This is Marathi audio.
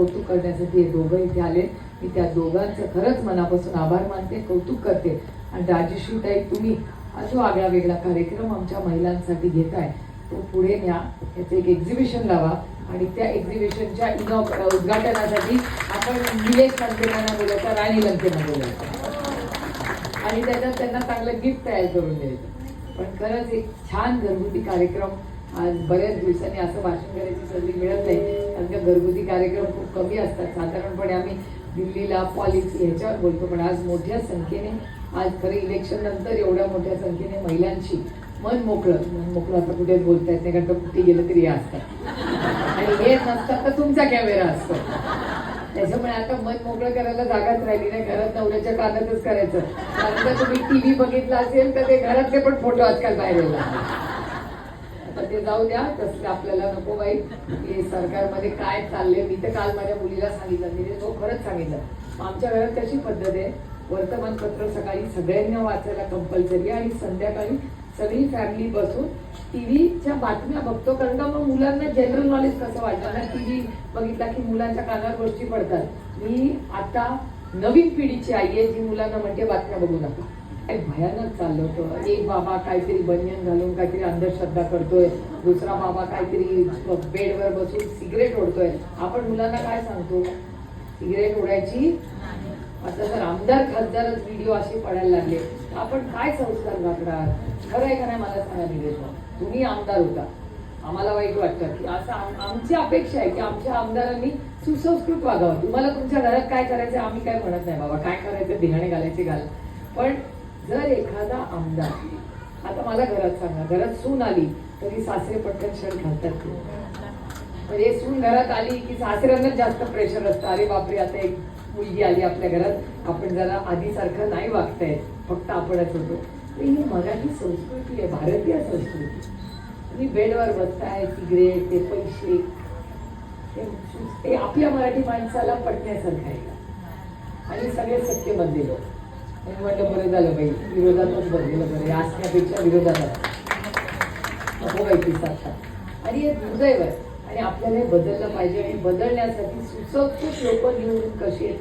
कौतुक करण्यासाठी हे दोघं इथे आले. मी त्या दोघांचं खरंच मनापासून आभार मानते कौतुक करते. आणि राजश्री ताई तुम्ही हा जो आगळा वेगळा कार्यक्रम आमच्या महिलांसाठी घेताय तो पुढे न्या. याचं एक एक्झिबिशन लावा. आणि त्या एक्झिबिशनच्या इनॉ उद्घाटनासाठी आपण निलेश लंकेना बोलायचा राणी लंकेना बोलायचा आणि त्याच्यात त्यांना चांगलं गिफ्ट तयार करून द्यायचं पण खरंच एक छान घरगुती कार्यक्रम आज बऱ्याच दिवसांनी असं भाषण करायची संधी मिळत नाही. घरगुती कार्यक्रम खूप कमी असतात. साधारणपणे आम्ही दिल्लीला पॉलिक्स ह्याच्यावर बोलतो पण आज मोठ्या संख्येने आज खरं इलेक्शन नंतर एवढ्या मोठ्या संख्येने महिलांशी मन मोकळं मन मोकळं आता कुठेच बोलता येत नाही कारण का कुठे गेलं तरी असतात. आणि हे नसतात तर तुमचा कॅमेरा असतो. त्याच्यामुळे आता मन मोकळं करायला जागाच राहिली नाही घरात नवऱ्याच्या कानातच करायचं. कारण का तुम्ही टीव्ही बघितला असेल तर ते घरातले पण फोटो आजकाल बाहेर येतात ते जाऊ द्या तसलं आपल्याला नको बाई. हे सरकारमध्ये काय चाललंय? मी तर काल माझ्या मुलीला सांगितलं. मी तो खरंच सांगितलं. आमच्या घरात कशी पद्धत आहे. वर्तमानपत्र सकाळी सगळ्यांना वाचायला कंपल्सरी आणि संध्याकाळी सगळी फॅमिली बसून टीव्हीच्या बातम्या बघतो. कारण का मग मुलांना जनरल नॉलेज कसं वाटतं? ना टीव्ही बघितला की मुलांच्या कानावर गोष्टी पडतात. मी आता नवीन पिढीची आई आहे जी मुलांना म्हणते बातम्या बघू नका. काय भयानक चाललं होतं. एक बाबा काहीतरी बनियन घालून काहीतरी अंधश्रद्धा करतोय. दुसरा बाबा काहीतरी बेडवर बसून सिगरेट ओढतोय. आपण मुलांना काय सांगतो? सिगरेट ओढायची आता जर आमदार खासदारच व्हिडिओ असे पडायला लागले. तर आपण काय संस्कार घातणार खरं आहे का नाही मला सांगा निलेश तुम्ही आमदार होता. आम्हाला वाईट वाटतं. की असं आमची अपेक्षा आहे की आमच्या आमदारांनी सुसंस्कृत वागावं. तुम्हाला तुमच्या घरात काय करायचं आम्ही काय म्हणत नाही बाबा. काय करायचं? धिंगाणे घालायचे घाल. पण जर एखादा आमदार आता मला घरात सांगा घरात सून आली तरी सासरे पटकन शर्ट घालतात पण म्हणजे सून घरात आली की सासऱ्यांनाच जास्त प्रेशर असतं. अरे बापरे आता एक मुलगी आली आपल्या घरात आपण जरा आधीसारखं नाही वागताय फक्त आपणच होतो. तर ही मराठी संस्कृती आहे भारतीय संस्कृती. तुम्ही बेडवर बसताय सिगरेट ते पैसे ते- आपल्या मराठी माणसाला पटण्यासारखं आहे. का आणि सगळे सत्य बनले लोक आणि बरं झालं बाई. विरोधातच बनलेलं बरं हे असण्यापेक्षा विरोधात नको बाई ती सत्ता आणि हे दुर्दैव आहे. आणि आपल्याला हे बदललं पाहिजे आणि बदलण्यासाठी सुसंस्कृत लोक निवडून कशी येते